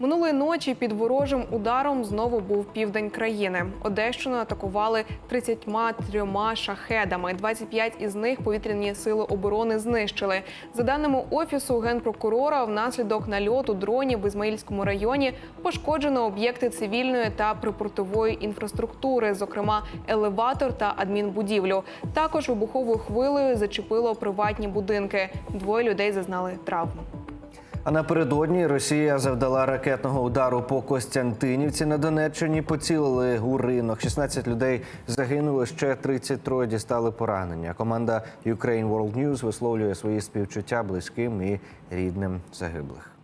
Минулої ночі під ворожим ударом знову був південь країни. Одещину атакували 33 шахедами. 25 із них повітряні сили оборони знищили. За даними офісу генпрокурора, внаслідок нальоту дронів в Ізмаїльському районі пошкоджено об'єкти цивільної та припортової інфраструктури, зокрема елеватор та адмінбудівлю. Також вибуховою хвилею зачепило приватні будинки. Двоє людей зазнали травм. А напередодні Росія завдала ракетного удару по Костянтинівці на Донеччині. Поцілили у ринок. 16 людей загинули, ще 33 дістали поранення. Команда Ukraine World News висловлює свої співчуття близьким і рідним загиблих.